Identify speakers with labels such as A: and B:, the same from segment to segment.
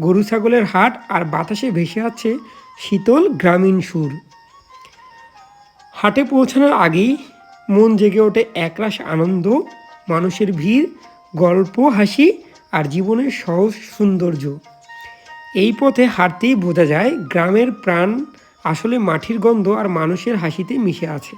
A: গরু, ছাগলের হাট আর বাতাসে ভেসে আছে শীতল গ্রামীণ সুর। হাটে পৌঁছানোর আগেই মন জেগে ওঠে একরাশ আনন্দ, মানুষের ভিড়, গল্প, হাসি আর জীবনের সহজ সৌন্দর্য। এই পথে হাঁটতেই বোঝা যায় গ্রামের প্রাণ আসলে মাটির গন্ধ আর মানুষের হাসিতে মিশে আছে।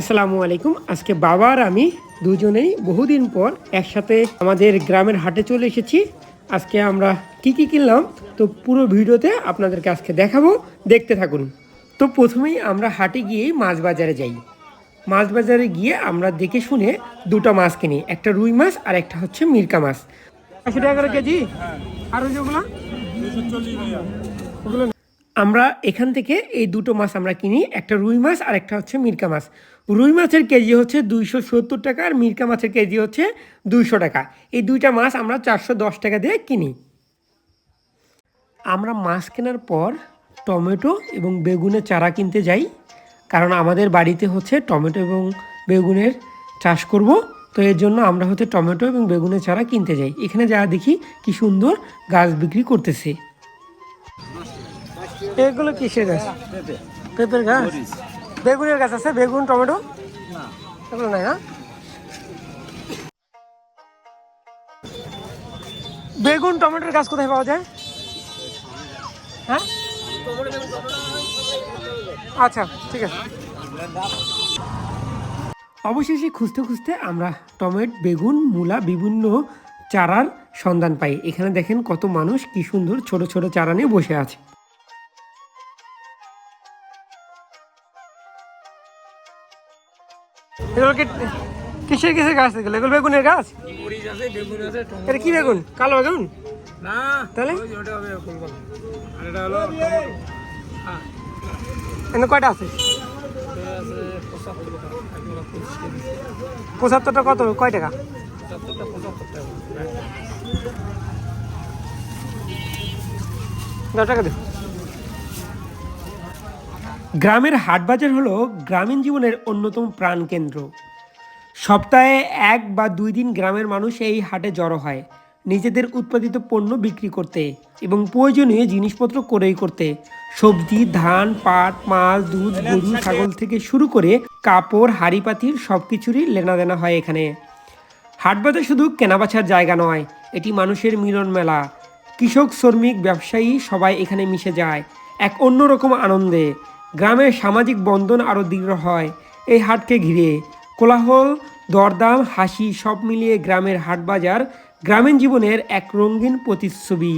A: আসসালামু আলাইকুম। আজকে বাবা আর আমি দুজনেই বহুদিন পর একসাথে আমাদের গ্রামের হাটে চলে এসেছি। আজকে আমরা কি কি কিনলাম তো পুরো ভিডিওতে আপনাদেরকে আজকে দেখাবো। দেখতে থাকুন। তো প্রথমেই আমরা হাটে গিয়ে মাছ বাজারে যাই। মাছ বাজারে গিয়ে আমরা দেখে শুনে দুটো মাছ কিনি। একটা রুই মাছ আর একটা হচ্ছে মিরকা মাছ। একশো টাকা করে কেজি? আর ওই যেগুলো ওগুলো আমরা এখান থেকে এই দুটো মাছ আমরা কিনি, একটা রুই মাছ আর একটা হচ্ছে মিরকা মাছ। রুই মাছের কেজি হচ্ছে দুইশো সত্তর টাকা আর মিরকা মাছের কেজি হচ্ছে দুইশো টাকা। এই দুইটা মাছ আমরা চারশো দশ টাকা দিয়ে কিনি। আমরা মাছ কেনার পর টমেটো এবং বেগুনের চারা কিনতে যাই, কারণ আমাদের বাড়িতে হচ্ছে টমেটো এবং বেগুনের চাষ করব, তো এর জন্য আমরা হচ্ছে টমেটো এবং বেগুনের চারা কিনতে যাই। এখানে যা দেখি কি সুন্দর গাছ বিক্রি করতেছে। এগুলো কিসের গাছ? পেঁপের গাছ? বেগুনের গাছ আছে বেগুন টমেটো? এগুলো নাই না? বেগুন টমেটোর গাছ কোথায় পাওয়া যায়? হ্যাঁ? আচ্ছা ঠিক আছে। অবশেষে খুঁজতে খুঁজতে আমরা টমেটো বেগুন মূলা বিভিন্ন চারার সন্ধান পাই। এখানে দেখেন কত মানুষ কি সুন্দর ছোট ছোট চারা নিয়ে বসে আছে। এগুলো কি কিসের কিসের গাছ এগুলো? এগুলো বেগুনের গাছ? এটা কি বেগুন? কালো বেগুন?
B: না
A: তাহলে?
B: হ্যাঁ।
A: এখানে কয়টা আছে? পঁচাত্তরটা কত? কয়
B: টাকা?
A: দশ টাকা দেব গ্রামের হাট বাজার হলো গ্রামীণ জীবনের অন্যতম প্রাণকেন্দ্র। সপ্তাহে এক বা দুই দিন গ্রামের মানুষ এই হাটে জড়ো হয়, নিজেদের উৎপাদিত পণ্য বিক্রি করতে এবং প্রয়োজনীয় জিনিসপত্র ক্রয় করতে। সবজি, ধান, পাট মাছ দুধ, গরু, ছাগল থেকে শুরু করে কাপড় হাড়ি পাতির সব কিছুরই লেনাদেনা হয় এখানে। হাটবাজার শুধু কেনাবেচার জায়গা নয়, এটি মানুষের মিলন মেলা। কৃষক, শ্রমিক, ব্যবসায়ী সবাই এখানে মিশে যায়, এক অন্যরকম আনন্দে। গ্রামের সামাজিক বন্ধন আরও দৃঢ় হয়। এই হাটকে ঘিরে কোলাহল, দরদাম, হাসি সব মিলিয়ে গ্রামের হাটবাজার গ্রামীণ জীবনের এক রঙিন প্রতিচ্ছবি।